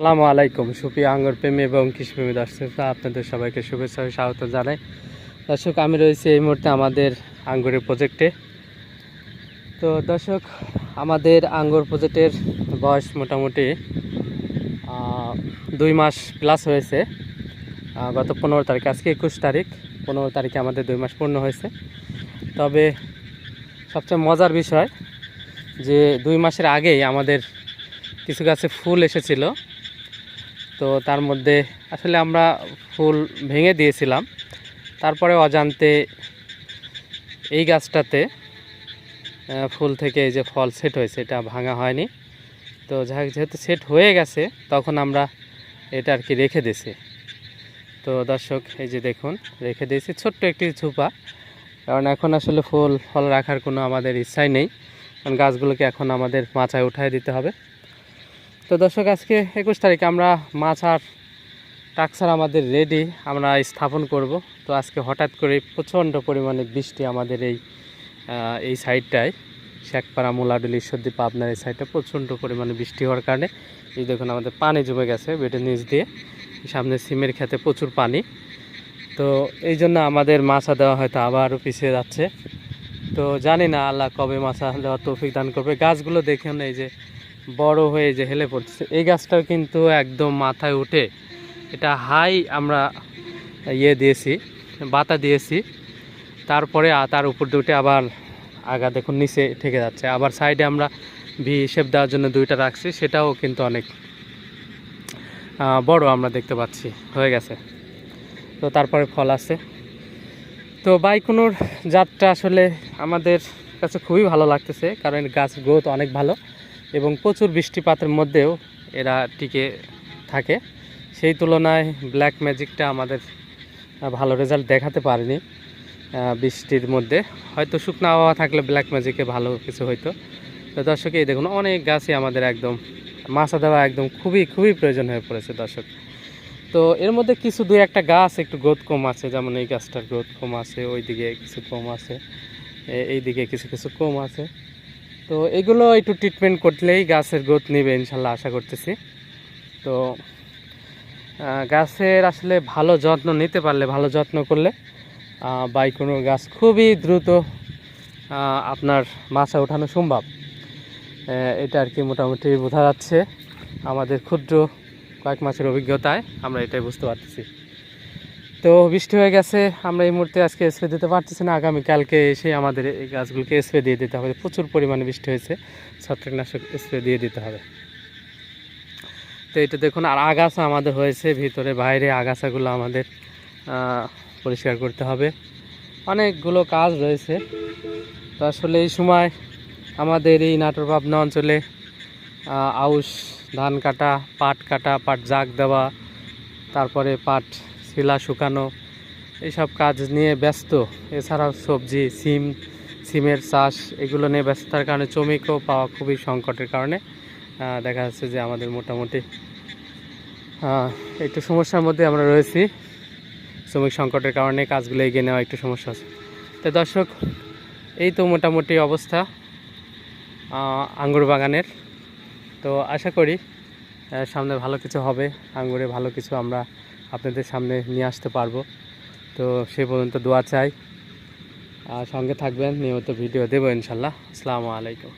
আসসালামু আলাইকুম। সুপ্রিয় আঙ্গুর প্রেমী এবং কৃষিপ্রেমী দর্শকরা আপনাদের সবাইকে শুভেচ্ছা ও স্বাগত জানাই। দর্শক, আমি রয়েছি এই মুহূর্তে আমাদের আঙ্গুরের প্রজেক্টে তো দর্শক, আমাদের আঙ্গুর প্রজেক্টের বয়স মোটামুটি দুই মাস প্লাস হয়েছে। গত পনেরো তারিখ, আজকে একুশ তারিখ, পনেরো তারিখে আমাদের দুই মাস পূর্ণ হয়েছে। তবে সবচেয়ে মজার বিষয় যে দুই মাসের আগেই আমাদের কিছু গাছে ফুল এসেছিল। তো তার মধ্যে আসলে আমরা ফুল ভেঙে দিয়েছিলাম। তারপরে অজান্তে এই গাছটাতে ফুল থেকে এই যে ফল সেট হয়েছে, এটা ভাঙা হয়নি। তো যেহেতু সেট হয়ে গেছে, তখন আমরা এটা আর কি রেখে দিয়েছি। তো দর্শক, এই যে দেখুন, রেখে দিয়েছি ছোট্ট একটি ঝুপা। কারণ এখন আসলে ফুল, ফল রাখার কোনো আমাদের ইচ্ছাই নেই। কারণ গাছগুলোকে এখন আমাদের মাচায় উঠায় দিতে হবে। তো দর্শক, আজকে একুশ তারিখ, আমরা মাছ আর টাকসার আমাদের রেডি আমরা স্থাপন করব। তো আজকে হঠাৎ করে প্রচণ্ড পরিমাণে বৃষ্টি আমাদের এই এই সাইডটায় শেখপাড়া, মোলাডুল, ঈশ্বরদী, পাবনার এই সাইডটা প্রচণ্ড পরিমাণে বৃষ্টি হওয়ার কারণে এই দেখুন আমাদের পানি জমে গেছে বেটের নিচ দিয়ে, সামনে সিমের খেতে প্রচুর পানি। তো এই জন্য আমাদের মাছা দেওয়া হয়তো আবারও পিছিয়ে যাচ্ছে। তো জানি না আল্লাহ কবে মাছা দেওয়ার তৌফিক দান করবে। গাছগুলো দেখুন, এই যে বড় হয়ে যে হেলে পড়ছে এই গাছটাও কিন্তু একদম মাথায় উঠে এটা হাই আমরা ইয়ে দিয়েছি, বাতা দিয়েছি। তারপরে তার উপর উঠে আবার আগা দেখুন, নিচে ঠেকে যাচ্ছে। আবার সাইডে আমরা ভি হিসেব দেওয়ার জন্য দুইটা রাখছি, সেটাও কিন্তু অনেক বড় আমরা দেখতে পাচ্ছি, হয়ে গেছে। তো তারপরে ফল আছে। তো বাইকুনোর জাতটা আসলে আমাদের কাছে খুবই ভালো লাগতেছে, কারণ গাছ গ্রোথ অনেক ভালো। এবং প্রচুর বৃষ্টিপাতের মধ্যেও এরা টিকে থাকে। সেই তুলনায় ব্ল্যাক ম্যাজিকটা আমাদের ভালো রেজাল্ট দেখাতে পারেনি বৃষ্টির মধ্যে। হয়তো শুকনো আবহাওয়া থাকলে ব্ল্যাক ম্যাজিকে ভালো কিছু হইতো। তো দর্শক, এই দেখুন, অনেক গাছই আমাদের একদম, মাছা দেওয়া একদম খুবই খুবই প্রয়োজন হয়ে পড়েছে দর্শক। তো এর মধ্যে কিছু দুই একটা গাছ একটু গ্রোথ কম আছে, যেমন এই গাছটার গ্রোথ কম আছে, ওইদিকে কিছু কম আছে এইদিকে কিছু কিছু কম আছে। তো এগুলো একটু ট্রিটমেন্ট করলেই গাছের গ্রোথ নেবে ইনশাল্লাহ আশা করতেছি। তো গাছের আসলে ভালো যত্ন নিতে পারলে, ভালো যত্ন করলে বাই কোনো গাছ খুবই দ্রুত আপনার মাছা ওঠানো সম্ভব। এটা আর কি মোটামুটি বোঝা যাচ্ছে আমাদের ক্ষুদ্র কয়েক মাসের অভিজ্ঞতায়, আমরা এটাই বুঝতে পারতেছি। তো বৃষ্টি হয়ে গেছে, আমরা এই মুহূর্তে আজকে স্প্রে দিতে পারতেছি না। আগামীকালকে এসে আমাদের এই গাছগুলোকে স্প্রে দিয়ে দিতে হবে। প্রচুর পরিমাণে বৃষ্টি হয়েছে, ছত্রাকনাশক স্প্রে দিয়ে দিতে হবে। তো এটা দেখুন, আর আগাছা আমাদের হয়েছে, ভিতরে বাইরে আগাছাগুলো আমাদের পরিষ্কার করতে হবে। অনেকগুলো কাজ রয়েছে। তো আসলে এই সময় আমাদের এই নাটোর পাবনা অঞ্চলে আউশ, ধান কাটা, পাট কাটা, পাট জাগ দেওয়া, তারপরে পাট শিলা শুকানো এইসব কাজ নিয়ে ব্যস্ত। এছাড়াও সবজি, সিম, সিমের চাষ, এগুলো নিয়ে ব্যস্ততার কারণে শ্রমিকও পাওয়া খুবই সংকটের কারণে দেখা যাচ্ছে যে আমাদের মোটামুটি একটু সমস্যার মধ্যে আমরা রয়েছি। শ্রমিক সংকটের কারণে কাজগুলো এগিয়ে নেওয়া একটু সমস্যা আছে। তো দর্শক, এই তো মোটামুটি অবস্থা আঙ্গুর বাগানের। তো আশা করি সামনে ভালো কিছু হবে, আঙ্গুরে ভালো কিছু আমরা আপনাদের সামনে নিয়ে আসতে পারব। তো সে পর্যন্ত দোয়া চাই। আর সঙ্গে থাকবেন, নিয়মিত ভিডিও দেবো ইনশাল্লাহ। আসসালামু আলাইকুম।